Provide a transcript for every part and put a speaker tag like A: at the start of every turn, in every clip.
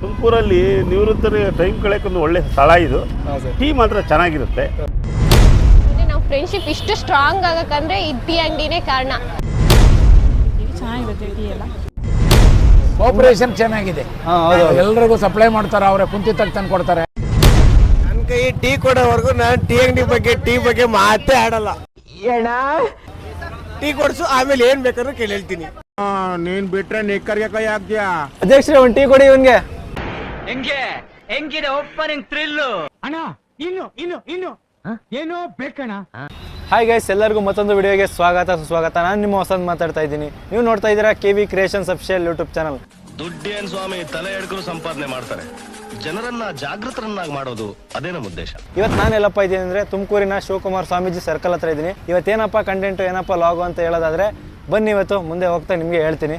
A: ತುಮಕೂರಲ್ಲಿ ನಿವೃತ್ತರಿಗೆ ಟೈಮ್ ಕಳೆಯೋಕ್ಕೊಂದು ಒಳ್ಳೆ ಸ್ಥಳ ಇದು. ಟೀ ಮಾತ್ರ ಚೆನ್ನಾಗಿರುತ್ತೆ.
B: ನಾವು ಫ್ರೆಂಡ್ಶಿಪ್ ಇಷ್ಟು ಸ್ಟ್ರಾಂಗ್ ಆಗಕ್ಕಂದ್ರೆ ಈ ಟೀ ಅಂಗಡಿನೇ ಕಾರಣ.
C: ಚೆನ್ನಾಗಿರುತ್ತೆ ಟೀ ಎಲ್ಲ.
D: ಆಪರೇಷನ್ ಚೆನ್ನಾಗಿದೆ. ಎಲ್ರಿಗೂ ಸಪ್ಲೈ ಮಾಡ್ತಾರೆ ಅವರೇ ಕುಂತಿತ್ತಾಗ ತಂದು ಕೊಡ್ತಾರೆ.
E: ನನ್ನ ಕೈ ಟೀ ಕೊಡೋವರೆಗೂ ನಾನು ಟೀ ಅಂಗಡಿ ಬಗ್ಗೆ ಟೀ ಬಗ್ಗೆ ಮಾತೇ ಆಡಲ್ಲ. ಟೀ ಕೊಡ್ಸು ಆಮೇಲೆ ಏನ್ ಬೇಕಾದ್ರೂ ಕೇಳಿ ಹೇಳ್ತೀನಿ.
F: ನೀನ್ ಬಿಟ್ರೆ ನಿಕ್ಕರ್ಗೆ ಕೈ ಹಾಕ್ತೀಯಾ?
G: ಅಧ್ಯಕ್ಷರೇ ಒಂದು ಟೀ ಕೊಡಿ ಇವನ್ಗೆ.
H: ಹೆಂಗೆ? ಹೆಂಗಿದೆ ಓಪನಿಂಗ್ ಥ್ರಿಲ್ಲು
F: ಅಣ್ಣ ಇನ್ನು ಇನ್ನು ಇನ್ನು. ಏನೋ ಬೇಕಣ್ಣ.
G: ಹಾಯ್ ಗೈಸ್ ಎಲ್ಲರಿಗೂ ಮತ್ತೊಂದು ವಿಡಿಯೋಗೆ ಸ್ವಾಗತ. ಸುಸ್ವಾಗತ. ನಾನು ನಿಮ್ಮ ಹೊಸದ್ ಮಾತಾಡ್ತಾ ಇದ್ದೀನಿ. ನೀವು ನೋಡ್ತಾ ಇದ್ದೀರಾ K V creations official YouTube channel
I: ದುಡ್ಡೇನ್ ಸ್ವಾಮಿ ತಲೆ ಎಡ್ಕರು ಸಂಪಾದನೆ ಮಾಡ್ತಾರೆ. ಜನರನ್ನ ಜಾಗೃತರನ್ನಾಗಿ ಮಾಡೋದು ಅದೇ ನಮ್ಮ ಉದ್ದೇಶ.
G: ಇವತ್ತು ನಾನು ಎಲ್ಲಪ್ಪ ಇದ್ದೀನಿ ಅಂದರೆ ತುಮಕೂರಿನ ಶಿವಕುಮಾರ್ ಸ್ವಾಮೀಜಿ ಸರ್ಕಲ್ ಹತ್ರ ಇದ್ದೀನಿ. ಇವತ್ತೇನಪ್ಪ ಕಂಟೆಂಟ್ ಏನಪ್ಪ ಲಾಗು ಅಂತ ಹೇಳೋದಾದ್ರೆ ಬನ್ನಿ ಇವತ್ತು ಮುಂದೆ ಹೋಗ್ತಾ ನಿಮಗೆ ಹೇಳ್ತೀನಿ.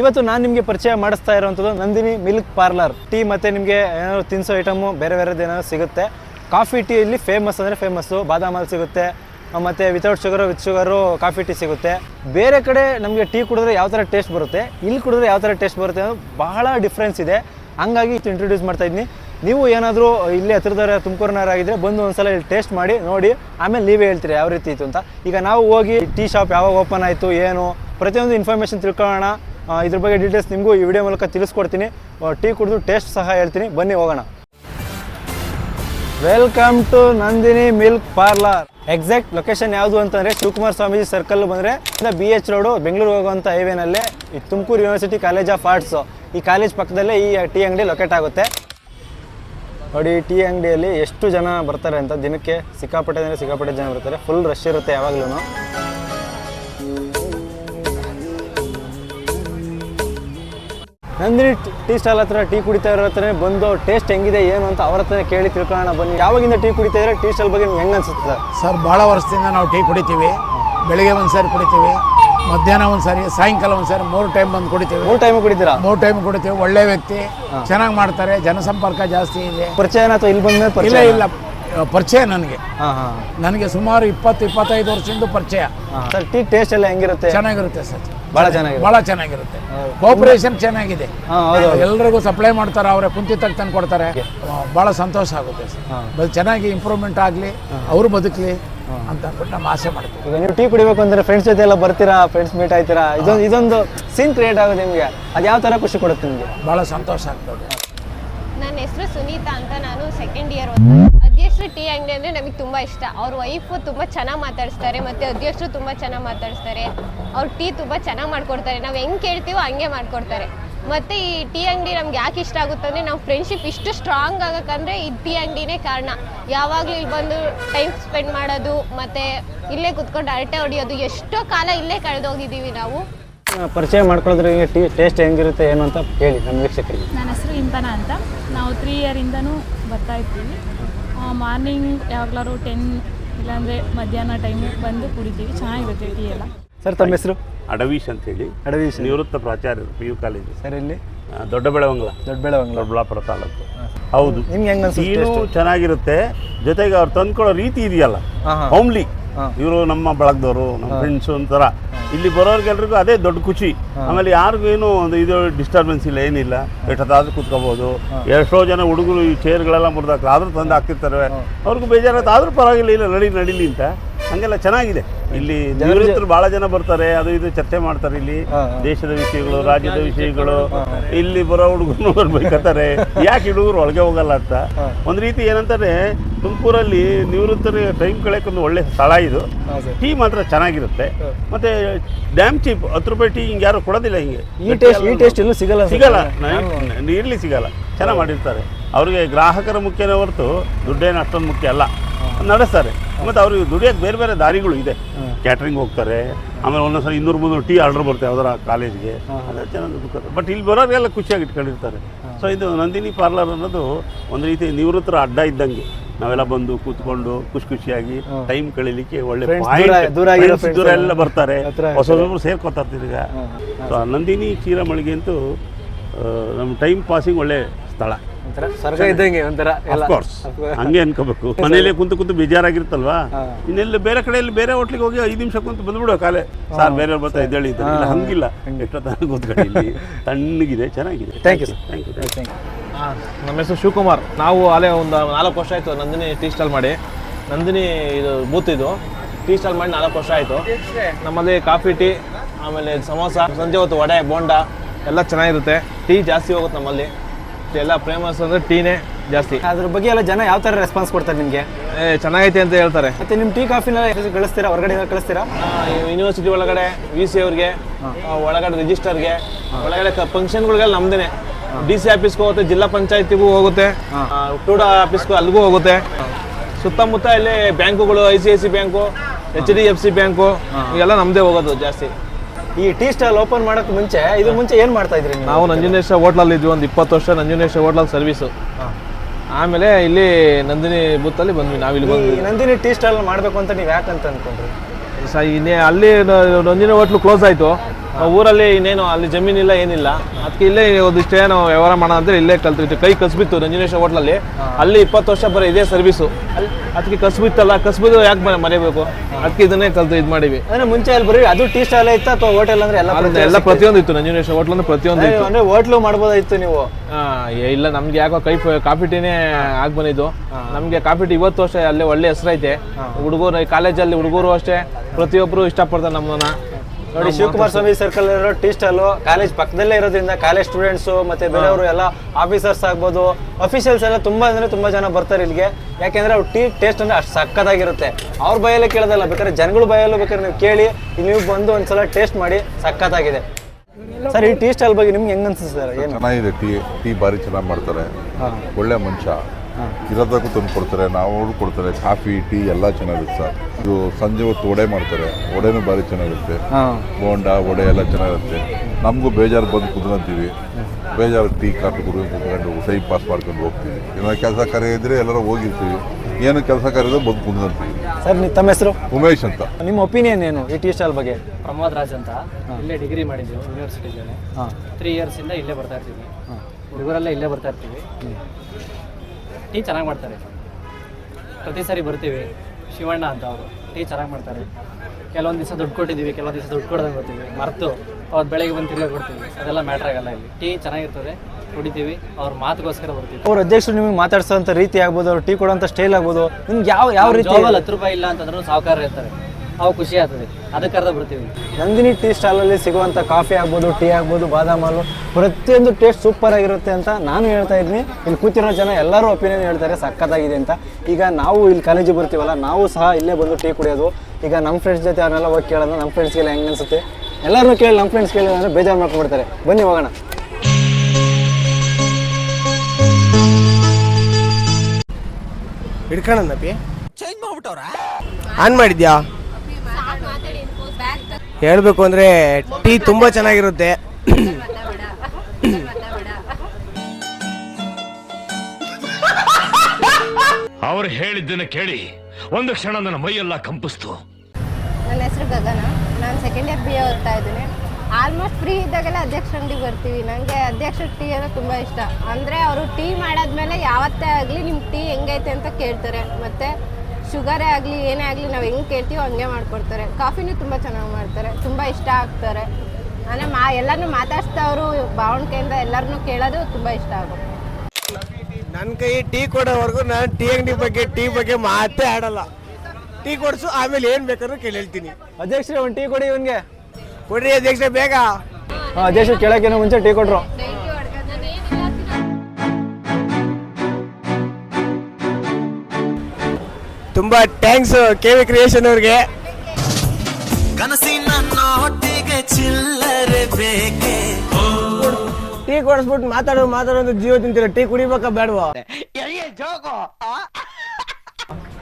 G: ಇವತ್ತು ನಾನು ನಿಮಗೆ ಪರಿಚಯ ಮಾಡಿಸ್ತಾ ಇರೋವಂಥದ್ದು ನಂದಿನಿ ಮಿಲ್ಕ್ ಪಾರ್ಲರ್. ಟೀ ಮತ್ತು ನಿಮಗೆ ಏನಾದ್ರು ತಿನ್ಸೋ ಐಟಮು ಬೇರೆ ಬೇರೆದು ಏನಾದ್ರು ಸಿಗುತ್ತೆ. ಕಾಫಿ ಟೀ ಇಲ್ಲಿ ಫೇಮಸ್ ಅಂದರೆ ಫೇಮಸ್ಸು ಬಾದಾಮಲ್ಲಿ ಸಿಗುತ್ತೆ. ಮತ್ತು without sugar with sugar coffee tea ಸಿಗುತ್ತೆ. ಬೇರೆ ಕಡೆ ನಮಗೆ ಟೀ ಕುಡಿದ್ರೆ ಯಾವ ಥರ ಟೇಸ್ಟ್ ಬರುತ್ತೆ, ಇಲ್ಲಿ ಕುಡಿದ್ರೆ ಯಾವ ಥರ ಟೇಸ್ಟ್ ಬರುತ್ತೆ ಅನ್ನೋದು ಬಹಳ ಡಿಫ್ರೆನ್ಸ್ ಇದೆ. ಹಂಗಾಗಿ ಇಂಟ್ರೊಡ್ಯೂಸ್ ಮಾಡ್ತಾ ಇದ್ದೀನಿ ನೀವು ಏನಾದರೂ ಇಲ್ಲಿ ಹತ್ರದವರ ತುಮಕೂರಿನವರಾಗಿದ್ದರೆ ಬಂದು ಒಂದ್ಸಲ ಇಲ್ಲಿ ಟೇಸ್ಟ್ ಮಾಡಿ, ನೋಡಿ. ಆಮೇಲೆ ನೀವೇ ಹೇಳ್ತೀರಿ ಯಾವ ರೀತಿ ಇತ್ತು ಅಂತ. ಈಗ ನಾವು ಹೋಗಿ ಟೀ ಶಾಪ್ ಯಾವಾಗ ಓಪನ್ ಆಯಿತು, ಏನು? ಪ್ರತಿಯೊಂದು ಇನ್ಫಾರ್ಮೇಷನ್ ತಿಳ್ಕೊಳ್ಳೋಣ. ಇದ್ರ ಬಗ್ಗೆ ಡೀಟೇಲ್ಸ್ ನಿಮಗೂ ಈ ವಿಡಿಯೋ ಮೂಲಕ ತಿಳಿಸ್ಕೊಡ್ತೀನಿ. ಟೀ ಕುಡಿದು ಟೇಸ್ಟ್ ಸಹ ಹೇಳ್ತೀನಿ. ಬನ್ನಿ, ಹೋಗೋಣ. Welcome to Nandini milk parlour exact location ಯಾವುದು ಅಂತಂದರೆ ಶಿವಕುಮಾರ್ ಸ್ವಾಮೀಜಿ ಸರ್ಕಲ್ ಬಂದರೆ ಬಿ ಎಚ್ ರೋಡು ಬೆಂಗಳೂರು ಹೋಗುವಂಥ ಹೈವೇನಲ್ಲೇ ಈ Tumakuru university college of arts ಈ ಕಾಲೇಜ್ ಪಕ್ಕದಲ್ಲೇ ಈ ಟೀ ಅಂಗಡಿ ಲೊಕೇಟ್ ಆಗುತ್ತೆ. ನೋಡಿ ಟೀ ಅಂಗಡಿಯಲ್ಲಿ ಎಷ್ಟು ಜನ ಬರ್ತಾರೆ ಅಂತ ದಿನಕ್ಕೆ ಸಿಕ್ಕಾಪಟ್ಟೆ ಅಂದರೆ ಸಿಕ್ಕಾಪಟ್ಟೆ ಜನ ಬರ್ತಾರೆ. ಫುಲ್ ರಶ್ ಇರುತ್ತೆ ಯಾವಾಗಲೂ ನಂದಿನಿ ಟೀ ಸ್ಟಾಲ್ ಹತ್ರ ಟೀ ಕುಡಿತಾ ಇರೋ ಹತ್ರ ಬಂದು ಟೇಸ್ಟ್ ಹೆಂಗಿದೆ ಏನು ಅಂತ ಅವ್ರ ಹತ್ರ ಕೇಳಿ ತಿಳ್ಕೊಳ್ಳೋಣ ಬನ್ನಿ. ಯಾವಾಗಿಂದ ಟೀ ಕುಡಿತಾ ಇದ್ರೆ ಟೀ ಸ್ಟಾಲ್ ಬಗ್ಗೆ ನಿಮ್ಗೆ ಹೆಂಗೆ ಅನ್ಸುತ್ತೆ ಸರ್?
D: ಭಾಳ ವರ್ಷದಿಂದ ನಾವು ಟೀ ಕುಡಿತೀವಿ. ಬೆಳಿಗ್ಗೆ ಒಂದು ಸಾರಿ ಕುಡಿತೀವಿ ಮಧ್ಯಾಹ್ನ ಒಂದು ಸಾರಿ ಸಾಯಂಕಾಲ ಒಂದು ಸಾರಿ ಮೂರು ಟೈಮ್ ಬಂದು ಕುಡಿತೀವಿ.
G: ಮೂರು ಟೈಮ್ ಕುಡಿತೀರಾ?
D: ಮೂರು ಟೈಮ್ ಕುಡಿತೀವಿ ಒಳ್ಳೆ ವ್ಯಕ್ತಿ ಚೆನ್ನಾಗಿ ಮಾಡ್ತಾರೆ ಜನಸಂಪರ್ಕ ಜಾಸ್ತಿ ಇದೆ.
G: ಪರಿಚಯನ ಅಥವಾ ಇಲ್ಲಿ ಬಂದ್ಮೇಲೆ
D: ಇಲ್ಲ
G: ಪರಿಚಯ
D: ಇಲ್ಲ ಪರಿಚಯ ನನಗೆ. ನನಗೆ ಸುಮಾರು ಇಪ್ಪತ್ತು ಇಪ್ಪತ್ತೈದು ವರ್ಷದಿಂದ ಪರಿಚಯ.
G: ಸರ್ ಟೀ ಟೇಸ್ಟ್ ಎಲ್ಲ ಹೆಂಗಿರುತ್ತೆ?
D: ಚೆನ್ನಾಗಿರುತ್ತೆ ಸರ್.
G: ಭಾಳ ಚೆನ್ನಾಗಿದೆ.
D: ಬಹಳ ಚೆನ್ನಾಗಿರುತ್ತೆ. ಕೋಪರೇಷನ್ ಚೆನ್ನಾಗಿದೆ. ಎಲ್ರಿಗೂ ಸಪ್ಲೈ ಮಾಡ್ತಾರೆ ಅವರೇ ಕುಂತಿತ್ತಾಗ ತಂದು ಕೊಡ್ತಾರೆ. ಬಹಳ ಸಂತೋಷ ಆಗುತ್ತೆ ಸರ್. ಚೆನ್ನಾಗಿ ಇಂಪ್ರೂವ್ಮೆಂಟ್ ಆಗಲಿ ಅವರು ಬದುಕಲಿ ಅಂತ ಅಂದ್ಬಿಟ್ಟು ನಮ್ಮ ಆಸೆ ಮಾಡ್ತೀವಿ.
G: ಈಗ ನೀವು ಟೀ ಕುಡಿಬೇಕು ಅಂದ್ರೆ ಫ್ರೆಂಡ್ಸ್ ಜೊತೆ ಎಲ್ಲ ಬರ್ತೀರಾ ಫ್ರೆಂಡ್ಸ್ ಮೀಟ್ ಆಯ್ತೀರಾ? ಇದೊಂದು ಇದೊಂದು ಸೀನ್ ಕ್ರಿಯೇಟ್ ಆಗುತ್ತೆ ನಿಮಗೆ. ಅದು ಯಾವ ಥರ ಖುಷಿ ಕೊಡುತ್ತೆ ನಿಮಗೆ?
D: ಭಾಳ ಸಂತೋಷ ಆಗ್ತದೆ.
B: ನನ್ನ ಹೆಸರು ಸುನೀತಾ ಅಂತ ನಾನು ಸೆಕೆಂಡ್ ಇಯರ್ ಟೀ ಅಂಗಡಿ ಅಂದರೆ ನಮಗೆ ತುಂಬ ಇಷ್ಟ. ಅವ್ರ ವೈಫು ತುಂಬ ಚೆನ್ನಾಗಿ ಮಾತಾಡಿಸ್ತಾರೆ ಮತ್ತು ಅಧ್ಯಕ್ಷರು ತುಂಬ ಚೆನ್ನಾಗಿ ಮಾತಾಡಿಸ್ತಾರೆ. ಅವ್ರು ಟೀ ತುಂಬ ಚೆನ್ನಾಗಿ ಮಾಡ್ಕೊಡ್ತಾರೆ. ನಾವು ಹೆಂಗೆ ಕೇಳ್ತೀವೋ ಹಂಗೆ ಮಾಡ್ಕೊಡ್ತಾರೆ. ಮತ್ತು ಈ ಟೀ ಅಂಗಡಿ ನಮ್ಗೆ ಯಾಕೆ ಇಷ್ಟ ಆಗುತ್ತೆ ಅಂದರೆ ನಾವು ಫ್ರೆಂಡ್ಶಿಪ್ ಇಷ್ಟು ಸ್ಟ್ರಾಂಗ್ ಆಗೋಕ್ಕಂದರೆ ಈ ಟೀ ಅಂಗಡಿನೇ ಕಾರಣ. ಯಾವಾಗಲೂ ಇಲ್ಲಿ ಬಂದು ಟೈಮ್ ಸ್ಪೆಂಡ್ ಮಾಡೋದು ಮತ್ತು ಇಲ್ಲೇ ಕುತ್ಕೊಂಡು ಅರಟೆ ಹೊಡಿಯೋದು ಎಷ್ಟೋ ಕಾಲ ಇಲ್ಲೇ ಕಳೆದೋಗಿದ್ದೀವಿ ನಾವು.
G: ಪರಿಚಯ ಮಾಡ್ಕೊಳ್ಳೋದ್ರಿಗೆ ಟೀ ಟೇಸ್ಟ್ ಹೆಂಗಿರುತ್ತೆ ಏನು ಅಂತ ಹೇಳಿ ನಮ್ಮ ವೀಕ್ಷಕರಿಗೆ.
C: ನನ್ನ ಹೆಸರು ಇಂತನ ಅಂತ. ನಾವು ತ್ರೀ ಇಯರಿಂದನೂ ಬರ್ತಾ ಇರ್ತೀವಿ ಮಾರ್ನಿಂಗ್ ಯಾವಾಗಲಾರು ಟೆನ್ ಇಲ್ಲಾಂದರೆ ಮಧ್ಯಾಹ್ನ ಟೈಮ್ ಬಂದು ಕುಡಿತೀವಿ. ಚೆನ್ನಾಗಿರುತ್ತೆ ಟೀ ಎಲ್ಲ.
G: ಸರ್ ತಮ್ಮ ಹೆಸರು?
A: ಅಡವೀಶ್ ಅಂತ ಹೇಳಿ
G: ಅಡವೀಶ್.
A: ನಿವೃತ್ತ ಪ್ರಾಚಾರ್ಯರು ಪಿ ಯು ಕಾಲೇಜು.
G: ಸರ್ ಇಲ್ಲಿ
A: ದೊಡ್ಡ ಬೆಳವಂಗಲ
G: ದೊಡ್ಡ ಬೆಳವಂಗ್ಲ
A: ದೊಡ್ಡಬಳ್ಳಾಪುರ ತಾಲೂಕು. ಹೌದು.
G: ನಿಮ್ಗೆ ಹೆಂಗ್ ಅನ್ಸುತ್ತೆ
A: ಟೀನು ಚೆನ್ನಾಗಿರುತ್ತೆ. ಜೊತೆಗೆ ಅವ್ರು ತಂದ್ಕೊಳ್ಳೋ ರೀತಿ ಇದೆಯಲ್ಲ. ಹೋಮ್ಲಿ. ಇವರು ನಮ್ಮ ಬಳಗದವರು ನಮ್ಮ ಫ್ರೆಂಡ್ಸ್ ಒಂಥರ. ಇಲ್ಲಿ ಬರೋರ್ಗೆಲ್ರಿಗೂ ಅದೇ ದೊಡ್ಡ ಖುಷಿ. ಆಮೇಲೆ ಯಾರಿಗೂ ಏನು ಒಂದು ಇದು ಡಿಸ್ಟರ್ಬೆನ್ಸ್ ಇಲ್ಲ ಏನಿಲ್ಲ. ಎಷ್ಟೊತ್ತಾದ್ರೂ ಕೂತ್ಕೋಬಹುದು ಎಷ್ಟೋ ಜನ ಹುಡುಗರು ಈ ಚೇರ್ಗಳೆಲ್ಲ ಮುರಿದಾಕ್ತಾರೆ ಆದರೂ ತಂದು ಹಾಕ್ತಿರ್ತಾರೆ ಅವ್ರಿಗೂ ಬೇಜಾರಾಯ್ತು ಆದರೂ ಪರವಾಗಿಲ್ಲ ಇಲ್ಲ ನಡಿ ನಡಿಲಿ ಅಂತ. ಹಂಗೆಲ್ಲ ಚೆನ್ನಾಗಿದೆ. ಇಲ್ಲಿ ನಿವೃತ್ತರು ಬಹಳ ಜನ ಬರ್ತಾರೆ ಅದು ಇದು ಚರ್ಚೆ ಮಾಡ್ತಾರೆ ಇಲ್ಲಿ. ದೇಶದ ವಿಷಯಗಳು ರಾಜ್ಯದ ವಿಷಯಗಳು ಇಲ್ಲಿ ಬರೋ ಹುಡುಗರು ಬರ್ಬೇಕಾರೆ ಯಾಕೆ ಹುಡುಗರು ಒಳಗೆ ಹೋಗಲ್ಲ ಅಂತ? ಒಂದು ರೀತಿ ಏನಂತಾರೆ ತುಮಕೂರಲ್ಲಿ ನಿವೃತ್ತರ ಟೈಮ್ ಒಂದು ಒಳ್ಳೆ ಸ್ಥಳ ಇದು. ಟೀ ಮಾತ್ರ ಚೆನ್ನಾಗಿರುತ್ತೆ. ಮತ್ತೆ ಡ್ಯಾಮ್ ಚೀಪ್ ಹತ್ತು ರೂಪಾಯಿ ಟೀ ಹಿಂಗೆ ಯಾರು ಕೊಡೋದಿಲ್ಲ ಹಿಂಗೆ.
G: ಈ ಟೇಸ್ಟ್ ಈ ಟೇಸ್ಟ್ ಎಲ್ಲೂ ಸಿಗಲ್ಲ.
A: ಸಿಗಲ್ಲ.
G: ನೀರ್ಲಿ
A: ಇರ್ಲಿ ಸಿಗಲ್ಲ. ಚೆನ್ನಾಗಿ ಮಾಡಿರ್ತಾರೆ. ಅವ್ರಿಗೆ ಗ್ರಾಹಕರ ಮುಖ್ಯನೇ ಹೊರತು ದುಡ್ಡೇನು ಅಷ್ಟೊಂದು ಮುಖ್ಯ ಅಲ್ಲ. ನಡೆಸ್ತಾರೆ. ಮತ್ತು ಅವ್ರಿಗೆ ದುಡಿಯೋಕ್ಕೆ ಬೇರೆ ಬೇರೆ ದಾರಿಗಳು ಇದೆ. ಕ್ಯಾಟ್ರಿಂಗ್ ಹೋಗ್ತಾರೆ ಆಮೇಲೆ ಒಂದೊಂದ್ಸಲ ಇನ್ನೂರು ಮುನ್ನೂರು ಟೀ ಆರ್ಡರ್ ಬರುತ್ತೆ ಯಾವ್ದಾರ ಕಾಲೇಜ್ಗೆ. ಅದೆಲ್ಲ ಚೆನ್ನಾಗಿ ದುಡ್ಡು ಬಟ್ ಇಲ್ಲಿ ಬರೋರಿಗೆಲ್ಲ ಖುಷಿಯಾಗಿ ಇಟ್ಕೊಂಡಿರ್ತಾರೆ. ಸೊ ಇದು ನಂದಿನಿ ಪಾರ್ಲರ್ ಅನ್ನೋದು ಒಂದು ರೀತಿ ನಿವೃತ್ತರ ಅಡ್ಡ ಇದ್ದಂಗೆ. ನಾವೆಲ್ಲ ಬಂದು ಕೂತ್ಕೊಂಡು ಖುಷಿ ಖುಷಿಯಾಗಿ ಟೈಮ್ ಕಳೀಲಿಕ್ಕೆ ಒಳ್ಳೆ
G: ದೂರ- ಎಲ್ಲ
A: ಬರ್ತಾರೆ. ಹೊಸ ಹೊಸಬ್ರು ಸೇರ್ಕೊತಾರೆ ತಿರ್ಗ. ಸೊ ನಂದಿನಿ ಕ್ಷೀರಮಳಿಗೆ ಅಂತೂ ನಮ್ಮ ಟೈಮ್ ಪಾಸಿಂಗ್ ಒಳ್ಳೆ ಸ್ಥಳ.
G: ಒಂಥರ ಸ್ವರ್ಗ ಇದ್ದಂಗೆ ಒಂಥರ
A: ಹಂಗೆ ಅನ್ಕೋಬೇಕು. ಮನೇಲಿ ಕುಂತು ಕುಂತು ಬೇಜಾರಾಗಿರುತ್ತಲ್ವಾ? ಇನ್ನೆಲ್ಲ ಬೇರೆ ಕಡೆಯಲ್ಲಿ ಬೇರೆ ಹೋಟ್ಲಿಗೆ ಹೋಗಿ ಐದು ನಿಮಿಷ ಕುಂತು ಬಂದ್ಬಿಡು ಕಾಲೇ. ಸಾರ್ ಬೇರೆಯವ್ರು ಬರ್ತಾ ಇದ್ದೇಳಿ ಹಂಗಿಲ್ಲ. ಎಷ್ಟೊತ್ತ ತನಕ ತಣ್ಣಗಿದೆ ಚೆನ್ನಾಗಿದೆ.
G: Thank you sir
A: thank you
G: thank you
J: ನಮ್ಮ ಹೆಸರು ಶಿವಕುಮಾರ್. ನಾವು ಅಲ್ಲೇ ಒಂದು ನಾಲ್ಕು ವರ್ಷ ಆಯಿತು ನಂದಿನಿ ಟೀ ಸ್ಟಾಲ್ ಮಾಡಿ. ನಂದಿನಿ ಇದು ಬೂತ್ ಇದು. ಟೀ ಸ್ಟಾಲ್ ಮಾಡಿ ನಾಲ್ಕು ವರ್ಷ ಆಯಿತು. ನಮ್ಮಲ್ಲಿ ಕಾಫಿ ಟೀ ಆಮೇಲೆ ಸಮೋಸ ಸಂಜೆ ಹೊತ್ತು ವಡೆ ಬೋಂಡ ಎಲ್ಲ ಚೆನ್ನಾಗಿರುತ್ತೆ. ಟೀ ಜಾಸ್ತಿ ಹೋಗುತ್ತೆ ನಮ್ಮಲ್ಲಿ. ಎಲ್ಲ ಫೇಮಸ್ ಅಂದ್ರೆ ಟೀನೇ ಜಾಸ್ತಿ.
G: ಅದ್ರ ಬಗ್ಗೆ ಎಲ್ಲ ಜನ ಯಾವ ತರ ರೆಸ್ಪಾನ್ಸ್ ಕೊಡ್ತಾರೆ ನಿಮಗೆ?
J: ಏ ಚೆನ್ನಾಗೈತೆ ಅಂತ ಹೇಳ್ತಾರೆ.
G: ಮತ್ತೆ ನಿಮ್ಮ ಟೀ ಕಾಫಿನ ಕಳಿಸ್ತೀರಾ? ಹೊರಗಡೆ ಏನಾದ್ರು ಕಳಿಸ್ತೀರಾ?
J: ಯೂನಿವರ್ಸಿಟಿ ಒಳಗಡೆ ವಿ ಸಿ ಅವ್ರಿಗೆ ಆ, ಒಳಗಡೆ ರಿಜಿಸ್ಟರ್ಗೆ ಒಳಗಡೆ ಫಂಕ್ಷನ್ಗಳಿಗೆಲ್ಲ ನಮ್ದೇನೆ. ಡಿ ಸಿ ಆಫೀಸ್ಗೂ ಹೋಗುತ್ತೆ ಜಿಲ್ಲಾ ಪಂಚಾಯತಿಗೂ ಹೋಗುತ್ತೆ ಟೂಡಾ ಆಫೀಸ್ಗೂ ಅಲ್ಲಿಗೂ ಹೋಗುತ್ತೆ. ಸುತ್ತಮುತ್ತ ಇಲ್ಲಿ ಬ್ಯಾಂಕುಗಳು I C I C bank H D F C bank ಇವೆಲ್ಲ ನಮ್ಮದೇ ಹೋಗೋದು ಜಾಸ್ತಿ.
G: ಈ ಟೀ ಸ್ಟಾಲ್ ಓಪನ್ ಮಾಡೋಕೆ ಮುಂಚೆ ಇದು ಮುಂಚೆ ಏನು ಮಾಡ್ತಾ ಇದ್ರಿ ನೀವು?
J: ನಾವು ನಂಜುನೇಶ್ವರ ಹೋಟ್ಲಲ್ಲಿ ಇದ್ವಿ ಒಂದು ಇಪ್ಪತ್ತು ವರ್ಷ ನಂಜುನೇಶ್ವರ ಹೋಟ್ಲಲ್ಲಿ ಸರ್ವಿಸು ಆಮೇಲೆ ಇಲ್ಲಿ ನಂದಿನಿ ಬೂತಲ್ಲಿ ಬಂದ್ವಿ ನಾವು ಇಲ್ಲಿ ಬಂದ್ವಿ.
G: ನಂದಿನಿ ಟೀ ಸ್ಟಾಲ್ ಮಾಡಬೇಕು ಅಂತ ನೀವು ಯಾಕಂತ ಅನ್ಕೊಂಡ್ರಿ?
J: ಇನ್ನೇ ಅಲ್ಲಿ ನಂದಿನಿ ಹೋಟ್ಲು ಕ್ಲೋಸ್ ಆಯಿತು. ಊರಲ್ಲಿ ಇನ್ನೇನು ಅಲ್ಲಿ ಜಮೀನಿಲ್ಲ ಏನಿಲ್ಲ. ಅದಕ್ಕೆ ಇಲ್ಲೇ ಒಂದಿಷ್ಟೇ ನಾವು ವ್ಯವಹಾರ ಮಾಡೋಣ ಅಂದ್ರೆ ಇಲ್ಲೇ ಕಲ್ತಿತ್ತು ಕೈ ಕಸ್ಬಿತ್ತು ನಂಜನೇಶ್ವರ ಹೋಟ್ಲಲ್ಲಿ. ಅಲ್ಲಿ ಇಪ್ಪತ್ತು ವರ್ಷ ಬರೋ ಇದೇ ಸರ್ವಿಸು ಅದಕ್ಕೆ ಕಸ್ಬಿತ್ತಲ್ಲ ಕಸ್ಬಿದ್ದು ಯಾಕೆ ಮನೆ ಮರೆಯಬೇಕು ಅದಕ್ಕೆ ಇದನ್ನೇ ಕಲ್ತು ಇದು ಮಾಡಿವಿ.
G: ಅಂದ್ರೆ ಮುಂಚೆ ಅಲ್ಲಿ ಬರೀ ಅದು ಟೀ ಸ್ಟಾಲ್ ಇತ್ತು ಅಥವಾ ಹೋಟೆಲ್ ಅಂದ್ರೆ ಎಲ್ಲ
J: ಎಲ್ಲ ಪ್ರತಿಯೊಂದು ಇತ್ತು ನಂಜನೇಶ್ವರ ಹೋಟ್ಲ್ ಅಂದ್ರೆ ಪ್ರತಿಯೊಂದು ಇತ್ತು.
G: ಅಂದ್ರೆ ಹೋಟ್ಲು ಮಾಡ್ಬೋದಾಯ್ತು ನೀವು?
J: ಇಲ್ಲ ನಮ್ಗೆ ಯಾಕೋ ಕೈ ಕಾಫಿ ಟೀನೇ ಆಗಿ ಬಂದಿದ್ದು. ನಮಗೆ ಕಾಫಿ ಟೀ ಇವತ್ತು ವರ್ಷ ಅಲ್ಲೇ ಒಳ್ಳೆ ಹೆಸರೈತೆ. ಹುಡುಗರು ಕಾಲೇಜಲ್ಲಿ ಹುಡುಗರು ಅಷ್ಟೇ ಪ್ರತಿಯೊಬ್ಬರು ಇಷ್ಟಪಡ್ತಾರೆ ನಮ್ಮನ್ನ.
G: ನೋಡಿ ಶಿವಕುಮಾರ್ ಸ್ವಾಮಿ ಸರ್ಕಲ್ ಇರೋ ಟೀ ಸ್ಟಾಲ್ ಕಾಲೇಜ್ ಪಕ್ಕದಲ್ಲೇ ಇರೋದ್ರಿಂದ ಕಾಲೇಜ್ ಸ್ಟೂಡೆಂಟ್ಸ್ ಮತ್ತೆ ಬೇರೆಯವರು ಎಲ್ಲ ಆಫೀಸರ್ಸ್ ಆಗ್ಬೋದು. ಅಫಿಷಿಯಲ್ಸ್ ಎಲ್ಲ ತುಂಬಾ ಅಂದ್ರೆ ತುಂಬಾ ಜನ ಬರ್ತಾರೆ ಇಲ್ಲಿಗೆ. ಯಾಕೆಂದ್ರೆ ಅವ್ರು ಟೀ ಟೇಸ್ಟ್ ಅಂದ್ರೆ ಅಷ್ಟು ಸಕ್ಕತ್ತಾಗಿರುತ್ತೆ. ಅವ್ರ ಬಯಲ್ಲೇ ಕೇಳೋದಲ್ಲ ಬೇಕಾದ್ರೆ ಜನಗಳ ಬಯಲು ಬೇಕಾದ್ರೆ ನೀವು ಕೇಳಿ ಇಲ್ಲಿ ನೀವು ಬಂದು ಒಂದ್ಸಲ ಟೇಸ್ಟ್ ಮಾಡಿ ಸಕ್ಕತ್ತಾಗಿದೆ. ಸರ್ ಈ ಟೀ ಸ್ಟಾಲ್ ಬಗ್ಗೆ ನಿಮ್ಗೆ ಹೆಂಗ್ ಅನ್ಸುತ್ತೆ ಸರ್? ಏನು?
K: ಚೆನ್ನಾಗಿದೆ ಟೀ ಟೀ ಭಾರಿ ಚೆನ್ನಾಗಿ ಮಾಡ್ತಾರೆ. ಒಳ್ಳೆ ಮನುಷ್ಯ. ಇರೋದಕ್ಕೂ ತಂದು ಕೊಡ್ತಾರೆ ನಾವು ಕೊಡ್ತಾರೆ ಕಾಫಿ ಟೀ ಎಲ್ಲ ಚೆನ್ನಾಗಿರುತ್ತೆ ಸರ್. ಇದು ಸಂಜೆ ಹೊತ್ತು ವಡೆ ಮಾಡ್ತಾರೆ ವಡೆನೂ ಭಾರಿ ಚೆನ್ನಾಗಿರುತ್ತೆ. ಬೋಂಡ ವಡೆ ಎಲ್ಲ ಚೆನ್ನಾಗಿರುತ್ತೆ. ನಮಗೂ ಬೇಜಾರು ಬಂದು ಕುದ್ರಂತೀವಿ ಬೇಜಾರು ಟೀ ಕಾಫಿ ಕುಡಿದು ಕುತ್ಕೊಂಡು ಟೈಮ್ ಪಾಸ್ ಮಾಡ್ಕೊಂಡು ಹೋಗ್ತೀವಿ. ಏನಾದ್ರು ಕೆಲಸ ಕಾರ್ಯ ಇದ್ದರೆ ಎಲ್ಲರೂ ಹೋಗಿರ್ತೀವಿ. ಏನು ಕೆಲಸ ಕಾರ್ಯ ಇದ್ರೆ ಬಂದು ಕುದ್ರಂತೀವಿ
G: ಸರ್ ನಿಮ್ಮ ತಮ್ಮ ಹೆಸರು?
K: ಉಮೇಶ್ ಅಂತ.
G: ನಿಮ್ಮ ಒಪಿನಿಯನ್ ಏನು ಈ ಟೀ ಸ್ಟಾಲ್ ಬಗ್ಗೆ?
L: ಪ್ರಮೋದ್ ರಾಜ್ ಅಂತ. ಇಲ್ಲೇ ಡಿಗ್ರಿ ಮಾಡಿದ್ದೀವಿ ಯೂನಿವರ್ಸಿಟಿಯಲ್ಲಿ
G: ಹಾಂ.
L: ತ್ರೀ ಇಯರ್ಸಿಂದ ಇಲ್ಲೇ ಬರ್ತಾ ಇರ್ತೀವಿ. ಹುಡುಗರೆಲ್ಲ ಇಲ್ಲೇ ಬರ್ತಾ ಇರ್ತೀವಿ. ಟೀ ಚೆನ್ನಾಗಿ ಮಾಡ್ತಾರೆ. ಪ್ರತಿ ಸಾರಿ ಬರ್ತೀವಿ ಶಿವಣ್ಣ ಅಂತ ಅವರು ಟೀ ಚೆನ್ನಾಗಿ ಮಾಡ್ತಾರೆ. ಕೆಲವೊಂದು ದಿವಸ ದುಡ್ಡು ಕೊಟ್ಟಿದ್ದೀವಿ ಕೆಲವೊಂದು ದಿವಸ ದುಡ್ಡು ಕೊಡೋದಂಗೆ ಬರ್ತೀವಿ ಮರೆತು ಅವ್ರು ಬೆಳಗ್ಗೆ ಬಂದು ತಿರ್ಗಾ ಕೊಡ್ತೀವಿ. ಅದೆಲ್ಲ ಮ್ಯಾಟ್ರ್ ಆಗಲ್ಲ ಇಲ್ಲಿ. ಟೀ ಚೆನ್ನಾಗಿರ್ತದೆ ಕುಡಿತೀವಿ ಅವ್ರ ಮಾತುಗೋಸ್ಕರ ಬರ್ತೀವಿ.
G: ಅವ್ರ ಅಧ್ಯಕ್ಷರು ನಿಮಗೆ ಮಾತಾಡ್ಸೋಂಥ ರೀತಿ ಆಗ್ಬೋದು ಅವ್ರು ಟೀ ಕೊಡೋಂಥ ಸ್ಟೈಲ್ ಆಗ್ಬೋದು ನಿಮ್ಗೆ ಯಾವ ಯಾವ ರೀತಿ
L: ಹತ್ತು ರೂಪಾಯಿ ಇಲ್ಲ ಅಂತಂದ್ರೂ ಸಾವುಕಾರ ಇರ್ತಾರೆ ಅವು ಖುಷಿ ಆಗ್ತದೆ. ಅದಕ್ಕರ್ಧ ಬರ್ತೀವಿ
G: ನಂದಿನಿ ಟೀ ಸ್ಟಾಲಲ್ಲಿ ಸಿಗುವಂಥ ಕಾಫಿ ಆಗ್ಬೋದು ಟೀ ಆಗ್ಬೋದು ಬಾದಾಮ್ ಹಾಲು ಪ್ರತಿಯೊಂದು ಟೇಸ್ಟ್ ಸೂಪರ್ ಆಗಿರುತ್ತೆ ಅಂತ ನಾನು ಹೇಳ್ತಾ ಇದ್ದೀನಿ. ಇಲ್ಲಿ ಕೂತಿರೋ ಜನ ಎಲ್ಲರೂ ಒಪಿನಿಯನ್ ಹೇಳ್ತಾರೆ ಸಕ್ಕತ್ತಾಗಿದೆ ಅಂತ. ಈಗ ನಾವು ಇಲ್ಲಿ ಕಾಲೇಜಿಗೆ ಬರ್ತೀವಲ್ಲ ನಾವು ಸಹ ಇಲ್ಲೇ ಬಂದು ಟೀ ಕುಡಿಯೋದು. ಈಗ ನಮ್ಮ ಫ್ರೆಂಡ್ಸ್ ಜೊತೆ ಅವ್ರನ್ನೆಲ್ಲ ಹೋಗಿ ಕೇಳೋಣ ನಮ್ಮ ಫ್ರೆಂಡ್ಸ್ಗೆಲ್ಲ ಹೆಂಗೆ ಅನಿಸುತ್ತೆ? ಎಲ್ಲರೂ ಕೇಳಿ ನಮ್ಮ ಫ್ರೆಂಡ್ಸ್ ಕೇಳಿದ್ರೆ ಅಂದರೆ ಬೇಜಾರು ಮಾಡ್ಕೊಂಡ್ಬಿಡ್ತಾರೆ. ಬನ್ನಿ ಹೋಗೋಣ.
E: ಹಿಡ್ಕೊಳ್ಳೋಣಪ್ಪಿ ಆನ್ ಮಾಡಿದ್ಯಾ? ಹೇಳ್ಬೇಕು ಅಂದ್ರೆ ಟೀ ತುಂಬಾ ಚೆನ್ನಾಗಿರುತ್ತೆ.
I: ಅವ್ರು ಹೇಳಿದ್ದನ್ನ ಕೇಳಿ ಒಂದು ಕ್ಷಣ ನನ್ನ ಮೈಯೆಲ್ಲ ಕಂಪಿಸ್ತು.
B: ನನ್ನ ಹೆಸರು ಗಗನ. ನಾನು ಸೆಕೆಂಡ್ ಇಯರ್ ಬಿ ಎ ಓದ್ತಾ ಇದ್ದೀನಿ. ಆಲ್ಮೋಸ್ಟ್ ಫ್ರೀ ಇದ್ದಾಗೆಲ್ಲ ಅಧ್ಯಕ್ಷ ಅಂಗಡಿಗೆ ಬರ್ತೀವಿ. ನನಗೆ ಅಧ್ಯಕ್ಷ ಟೀ ಅಂದರೆ ತುಂಬ ಇಷ್ಟ. ಅಂದರೆ ಅವರು ಟೀ ಮಾಡಾದ್ಮೇಲೆ ಯಾವತ್ತೇ ಆಗಲಿ ನಿಮ್ಮ ಟೀ ಹೆಂಗೈತೆ ಅಂತ ಕೇಳ್ತಾರೆ. ಮತ್ತು ಶುಗರೇ ಆಗಲಿ ಏನೇ ಆಗಲಿ ನಾವು ಹೆಂಗೆ ಕೇಳ್ತೀವೋ ಹಂಗೆ ಮಾಡಿಕೊಡ್ತಾರೆ. ಕಾಫಿನೂ ತುಂಬ ಚೆನ್ನಾಗಿ ಮಾಡ್ತಾರೆ ತುಂಬ ಇಷ್ಟ ಆಗ್ತಾರೆ. ಅಂದರೆ ಮಾ ಎಲ್ಲರನ್ನೂ ಮಾತಾಡ್ತಾವ್ರು ಅವರು ಬಾವಣಿಗೆಯಿಂದ ಎಲ್ಲರನ್ನೂ ಕೇಳೋದು ತುಂಬ ಇಷ್ಟ ಆಗುತ್ತೆ.
E: ನನ್ನ ಕೈ ಟೀ ಕೊಡೋವರೆಗೂ ನಾನು ಟೀ ಅಂಗಡಿ ಬಗ್ಗೆ ಟೀ ಬಗ್ಗೆ ಮಾತೇ ಆಡಲ್ಲ. ಟೀ ಕೊಡಿಸು ಆಮೇಲೆ ಏನು ಬೇಕಾದ್ರೂ ಕೇಳಿ ಹೇಳ್ತೀನಿ
G: ಅಧ್ಯಕ್ಷರೇ ಒಂದು ಟೀ ಕೊಡಿ ಇವನಿಗೆ.
E: ಕೊಡ್ರಿ ಅಧ್ಯಕ್ಷರೇ ಬೇಗ.
G: ಅಧ್ಯಕ್ಷರು ಕೇಳೋಕ್ಕಿಂತ ಮುಂಚೆ ಟೀ ಕೊಟ್ಟರು
E: ತುಂಬಾ ಥ್ಯಾಂಕ್ಸ್ ಕೆ ವಿ ಕ್ರಿಯೇಷನ್ ಅವ್ರಿಗೆ.
H: ಕನಸಿನ ನೋಟಿಗೆ ಚಿಲ್ಲರೆ ಬೇಕೆ?
E: ಟೀ ಕೊಡಿಸ್ಬಿಟ್ಟು ಮಾತಾಡೋ ಮಾತಾಡೋದು ಜೀವ ತಿಂತೀರ ಟೀ ಕುಡಿಬೇಕಾ ಬೇಡವಾ?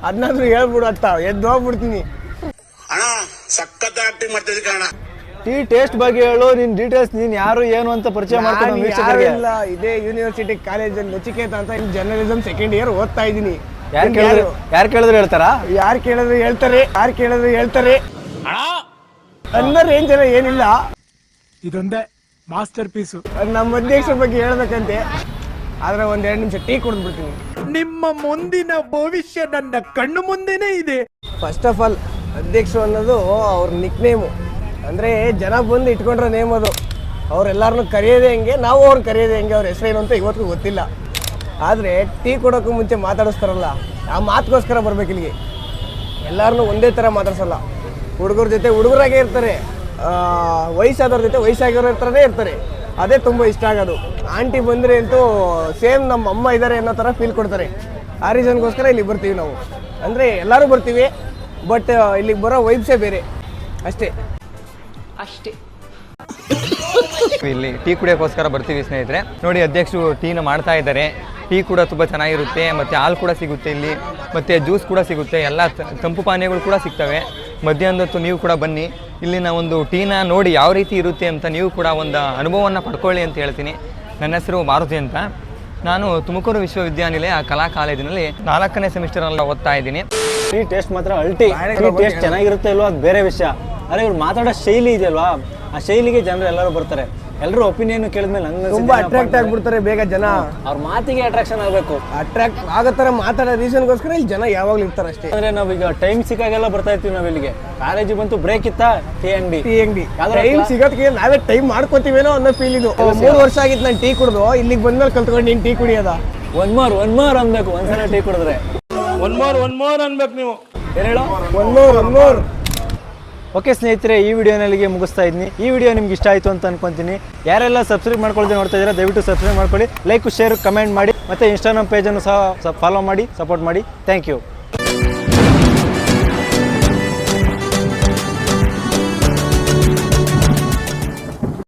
E: ಅದನ್ನಾದ್ರೂ ಹೇಳ್ಬಿಡು ಅತ್ತ ಎದ್ದು ಹೋಗ್ಬಿಡ್ತೀನಿ.
G: ಟೀ ಟೇಸ್ಟ್ ಬಗ್ಗೆ ಹೇಳು ನಿನ್ ಡೀಟೇಲ್ಸ್ ನೀನ್ ಯಾರು ಏನು ಅಂತ ಪರಿಚಯ ಮಾಡ್ಕೊಂಡು
E: ಇದೇ ಯೂನಿವರ್ಸಿಟಿ ಕಾಲೇಜಲ್ಲಿ ನಚಿಕೇತ ಅಂತ ಜರ್ನಲಿಸಮ್ ಸೆಕೆಂಡ್ ಇಯರ್ ಓದ್ತಾ ಇದ್ದೀನಿ.
G: ಯಾರು ಕೇಳಿದ್ರು ಯಾರು ಕೇಳಿದ್ರು ಹೇಳ್ತಾರಾ?
E: ಯಾರು ಕೇಳಿದ್ರು ಹೇಳ್ತಾರೆ ಯಾರು ಕೇಳಿದ್ರು ಹೇಳ್ತಾರೆ. ಅನ್ನೋ ರೇಂಜ್ ಎಲ್ಲ ಏನಿಲ್ಲ.
D: ಇದೊಂದೇ ಮಾಸ್ಟರ್ ಪೀಸು
E: ನಮ್ಮ ಅಧ್ಯಕ್ಷರ ಬಗ್ಗೆ ಹೇಳ್ಬೇಕಂತೆ. ಆದ್ರೆ ಒಂದ್ ಎರಡು ನಿಮಿಷ ಟೀ ಕುಡಿದ್ಬಿಡ್ತೀನಿ.
F: ನಿಮ್ಮ ಮುಂದಿನ ಭವಿಷ್ಯ ನನ್ನ ಕಣ್ಣು ಮುಂದೆನೇ ಇದೆ.
E: ಫಸ್ಟ್ ಆಫ್ ಆಲ್ ಅಧ್ಯಕ್ಷರು ಅನ್ನೋದು ಅವ್ರ ನಿಕ್ ನೇಮು ಅಂದ್ರೆ ಜನ ಬಂದು ಇಟ್ಕೊಂಡ್ರ ನೇಮ್ ಅದು. ಅವ್ರೆಲ್ಲಾರನ್ನೂ ಕರೆಯೋದೇ ಹೆಂಗೆ ನಾವು ಅವ್ರನ್ನ ಕರೆಯೋದೇ ಹೆಂಗೆ ಅವ್ರ ಹೆಸರೇನು ಅಂತ ಇವತ್ತಿಗೂ ಗೊತ್ತಿಲ್ಲ. ಆದರೆ ಟೀ ಕೊಡೋಕ್ಕೂ ಮುಂಚೆ ಮಾತಾಡಿಸ್ತಾರಲ್ಲ ಆ ಮಾತುಗೋಸ್ಕರ ಬರ್ಬೇಕು ಇಲ್ಲಿಗೆ. ಎಲ್ಲರನ್ನೂ ಒಂದೇ ಥರ ಮಾತಾಡ್ಸಲ್ಲ. ಹುಡುಗರ ಜೊತೆ ಹುಡುಗರಾಗೇ ಇರ್ತಾರೆ. ಆ, ವಯಸ್ಸಾದವ್ರ ಜೊತೆ ವಯಸ್ಸಾಗಿರೋ ಥರನೇ ಇರ್ತಾರೆ. ಅದೇ ತುಂಬ ಇಷ್ಟ ಆಗೋದು. ಆಂಟಿ ಬಂದರೆ ಅಂತೂ ಸೇಮ್ ನಮ್ಮ ಅಮ್ಮ ಇದ್ದಾರೆ ಅನ್ನೋ ಥರ ಫೀಲ್ ಕೊಡ್ತಾರೆ. ಆ ರೀಸನ್ಗೋಸ್ಕರ ಇಲ್ಲಿ ಬರ್ತೀವಿ ನಾವು. ಅಂದರೆ ಎಲ್ಲರೂ ಬರ್ತೀವಿ ಬಟ್ ಇಲ್ಲಿಗೆ ಬರೋ ವೈಬ್ಸೇ ಬೇರೆ. ಅಷ್ಟೇ.
M: ಇಲ್ಲಿ ಟೀ ಕುಡಿಯೋಕ್ಕೋಸ್ಕರ ಬರ್ತೀವಿ ಸ್ನೇಹಿತರೆ. ನೋಡಿ ಅಧ್ಯಕ್ಷರು ಟೀನ ಮಾಡ್ತಾ ಇದ್ದಾರೆ. ಟೀ ಕೂಡ ತುಂಬ ಚೆನ್ನಾಗಿರುತ್ತೆ ಮತ್ತು ಹಾಲು ಕೂಡ ಸಿಗುತ್ತೆ ಇಲ್ಲಿ ಮತ್ತು ಜ್ಯೂಸ್ ಕೂಡ ಸಿಗುತ್ತೆ ಎಲ್ಲ ತಂಪು ಪಾನೀಯಗಳು ಕೂಡ ಸಿಗ್ತವೆ. ಮಧ್ಯಾಹ್ನದತ್ತು ನೀವು ಕೂಡ ಬನ್ನಿ ಇಲ್ಲಿನ ಒಂದು ಟೀನ ನೋಡಿ ಯಾವ ರೀತಿ ಇರುತ್ತೆ ಅಂತ ನೀವು ಕೂಡ ಒಂದು ಅನುಭವವನ್ನು ಪಡ್ಕೊಳ್ಳಿ ಅಂತ ಹೇಳ್ತೀನಿ. ನನ್ನ ಹೆಸರು ಮಾರುತಿ ಅಂತ. ನಾನು ತುಮಕೂರು ವಿಶ್ವವಿದ್ಯಾನಿಲಯ ಕಲಾ ಕಾಲೇಜಿನಲ್ಲಿ ನಾಲ್ಕನೇ ಸೆಮಿಸ್ಟರ್ನಲ್ಲಿ ಓದ್ತಾ ಇದ್ದೀನಿ.
G: ಟೀ ಟೇಸ್ಟ್ ಮಾತ್ರ ಅಲ್ಟಿ ಟೀ ಟೇಸ್ಟ್ ಚೆನ್ನಾಗಿರುತ್ತೆ ಇಲ್ವೋ ಅದು ಬೇರೆ ವಿಷಯ. ಆದರೆ ಇವ್ರು ಮಾತಾಡೋ ಶೈಲಿ ಇದೆಯಲ್ವಾ? ಆ ಶೈಲಿಗೆ ಜನರು ಎಲ್ಲರೂ ಬರ್ತಾರೆ. ಎಲ್ಲರೂ ಒಪಿನಿಯನ್ ಕೇಳಿದ್ಮೇಲೆ ನಂಗೆ
E: ತುಂಬಾ ಅಟ್ರಾಕ್ಟ್ ಆಗ್ಬಿಡ್ತಾರೆ ಬೇಗ ಜನ.
G: ಅವ್ರ ಮಾತಿಗೆ ಅಟ್ರಾಕ್ಷನ್ ಆಗಬೇಕು.
E: ಅಟ್ರಾಕ್ಟ್ ಆಗೋ ಥರ ಮಾತಾಡೋ ರೀಸನ್ಗೋಸ್ಕರ ಇಲ್ಲಿ ಜನ ಯಾವಾಗಲೂ ಇರ್ತಾರೆ ಅಷ್ಟೇ.
G: ಅಂದ್ರೆ ನಾವೀಗ ಟೈಮ್ ಸಿಕ್ಕಾಗೆಲ್ಲ ಬರ್ತಾ ಇರ್ತೀವಿ ನಾವು ಇಲ್ಲಿಗೆ. ಕಾಲೇಜಿಗೆ ಬಂತು ಬ್ರೇಕ್ ಇತ್ತಾ? ಟೀ ಅಂಗಡಿ
E: ಟಿ ಅಂಗಡಿ ಟೈಮ್ ಸಿಗೋದಕ್ಕೆ ನಾವೇ ಟೈಮ್ ಮಾಡ್ಕೋತೀವೇನೋ ಅನ್ನೋ ಫೀಲ್ ಇದು. ಮೂರು ವರ್ಷ ಆಗಿತ್ತು ನಾನು ಟೀ ಕುಡ್ದು. ಇಲ್ಲಿಗೆ ಬಂದ್ಮೇಲೆ ಕಲ್ತ್ಕೊಂಡು ನೀನು ಟೀ ಕುಡಿಯೋದ?
G: ಒನ್ ಮೋರ್ ಒನ್ ಮೋರ್ ಅನ್ಬೇಕು ಒಂದ್ಸಲ ಟೀ ಕುಡಿದ್ರೆ.
J: ಒನ್ ಮೋರ್ ಒನ್ ಮೋರ್ ಅನ್ಬೇಕು ನೀವು.
G: ಏನ್ ಹೇಳೋ?
E: One more one more
G: okay ಸ್ನೇಹಿತರೆ, ಈ ವಿಡಿಯೋನಲ್ಲಿಗೆ ಮುಗಿಸ್ತಾ ಇದ್ದೀನಿ. ಈ ವಿಡಿಯೋ ನಿಮ್ಗೆ ಇಷ್ಟ ಆಯಿತು ಅಂತ ಅನ್ಕೊಂತೀನಿ. ಯಾರೆಲ್ಲ ಸಬ್ಸ್ಕ್ರೈಬ್ ಮಾಡ್ಕೊಳ್ದೆ ನೋಡ್ತಾ ಇದ್ದೀರಾ, ದಯವಿಟ್ಟು ಸಬ್ಸ್ಕ್ರೈಬ್ ಮಾಡ್ಕೊಳ್ಳಿ. ಲೈಕ್ ಶೇರ್ ಕಮೆಂಟ್ ಮಾಡಿ. ಮತ್ತು ಇನ್ಸ್ಟಾಗ್ರಾಮ್ ಪೇಜನ್ನು ಸಹ ಫಾಲೋ ಮಾಡಿ ಸಪೋರ್ಟ್ ಮಾಡಿ. Thank you